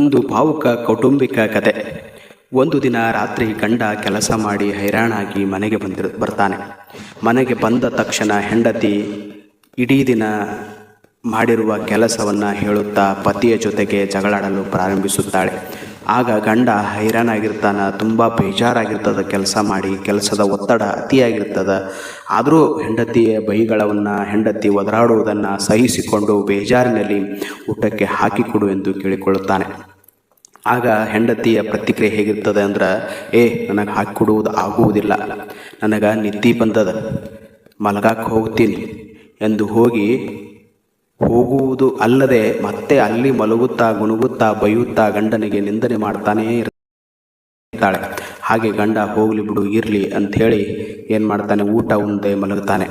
ಒಂದು ಭಾವುಕ ಕೌಟುಂಬಿಕ ಕತೆ. ಒಂದು ದಿನ ರಾತ್ರಿ ಗಂಡ ಕೆಲಸ ಮಾಡಿ ಹೈರಾಣಾಗಿ ಮನೆಗೆ ಬಂದಿರ, ಬರ್ತಾನೆ. ಮನೆಗೆ ಬಂದ ತಕ್ಷಣ ಹೆಂಡತಿ ಇಡೀ ದಿನ ಮಾಡಿರುವ ಕೆಲಸವನ್ನು ಹೇಳುತ್ತಾ ಪತಿಯ ಜೊತೆಗೆ ಜಗಳಾಡಲು ಪ್ರಾರಂಭಿಸುತ್ತಾಳೆ. ಆಗ ಗಂಡ ಹೈರಾಣಾಗಿರ್ತಾನೆ ತುಂಬ ಬೇಜಾರಾಗಿರ್ತದೆ ಕೆಲಸ ಮಾಡಿ, ಕೆಲಸದ ಒತ್ತಡ ಅತಿಯಾಗಿರ್ತದೆ. ಆದರೂ ಹೆಂಡತಿಯ ಬೈಗಳವನ್ನು, ಹೆಂಡತಿ ಒದರಾಡುವುದನ್ನು ಸಹಿಸಿಕೊಂಡು ಬೇಜಾರಿನಲ್ಲಿ ಊಟಕ್ಕೆ ಹಾಕಿಕೊಡು ಎಂದು ಕೇಳಿಕೊಳ್ಳುತ್ತಾನೆ. ಆಗ ಹೆಂಡತಿಯ ಪ್ರತಿಕ್ರಿಯೆ ಹೇಗಿರ್ತದೆ ಅಂದ್ರೆ, ಏ, ನನಗೆ ಹಾಕಿಕೊಡುವುದು ಆಗುವುದಿಲ್ಲ. ನನಗೆ ನಿದ್ದೆ ಬಂದದ. ಮಲಗಾಕ ಹೋಗ್ತೀನಿ ಎಂದು ಹೋಗಿ ಹೋಗುವುದು ಅಲ್ಲದೆ ಮತ್ತೆ ಅಲ್ಲಿ ಮಲಗುತ್ತಾ ಗುಣಗುತ್ತಾ ಬೈಯುತ್ತಾ ಗಂಡನಿಗೆ ನಿಂದನೆ ಮಾಡ್ತಾನೇ ಇರ್ತಾಳೆ. ಹಾಗೆ ಗಂಡ ಹೋಗಲಿ ಬಿಡು, ಇರಲಿ ಅಂಥೇಳಿ ಏನು ಮಾಡ್ತಾನೆ ಊಟ ಉಂಡೆ ಮಲಗುತ್ತಾನೆ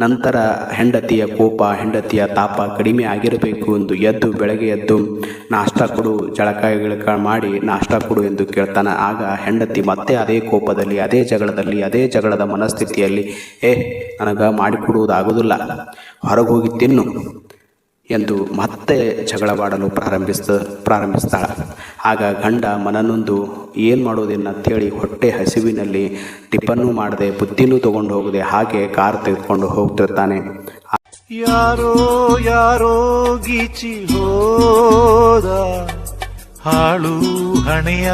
ನಂತರ ಹೆಂಡತಿಯ ಕೋಪ, ಹೆಂಡತಿಯ ತಾಪ ಕಡಿಮೆ ಆಗಿರಬೇಕು ಎಂದು ಎದ್ದು ಬೆಳಗ್ಗೆ ಎದ್ದು, ನಾಷ್ಟ ಕೊಡು ಜಳಕ ಮಾಡಿ, ನಾಷ್ಟ ಕೊಡು ಎಂದು ಕೇಳ್ತಾನೆ. ಆಗ ಹೆಂಡತಿ ಮತ್ತೆ ಅದೇ ಕೋಪದಲ್ಲಿ, ಅದೇ ಜಗಳದಲ್ಲಿ, ಅದೇ ಜಗಳದ ಮನಸ್ಥಿತಿಯಲ್ಲಿ, ಏ, ನನಗೆ ಮಾಡಿಕೊಡುವುದಾಗುವುದಿಲ್ಲ ಹೊರಗೆ ಹೋಗಿ ತಿನ್ನು. ಎಂದು ಮತ್ತೆ ಜಗಳವಾಡಲು ಪ್ರಾರಂಭಿಸ್ತ, ಪ್ರಾರಂಭಿಸ್ತಾಳೆ. ಆಗ ಗಂಡ ಮನನೊಂದು, ಏನು ಮಾಡೋದೇನಂತೇಳಿ ಹೊಟ್ಟೆ ಹಸಿವಿನಲ್ಲಿ ಟಿಪ್ಪನ್ನು ಮಾಡದೆ ಬುದ್ಧಿನೂ ತಗೊಂಡು ಹೋಗದೆ ಹಾಗೆ ಕಾರ್ ತೆಗೆದುಕೊಂಡು ಹೋಗ್ತಿರ್ತಾನೆ. ಯಾರೋ ಯಾರೋ ಗೀಚಿ ಹೋದ ಹಾಳು ಹಣೆಯ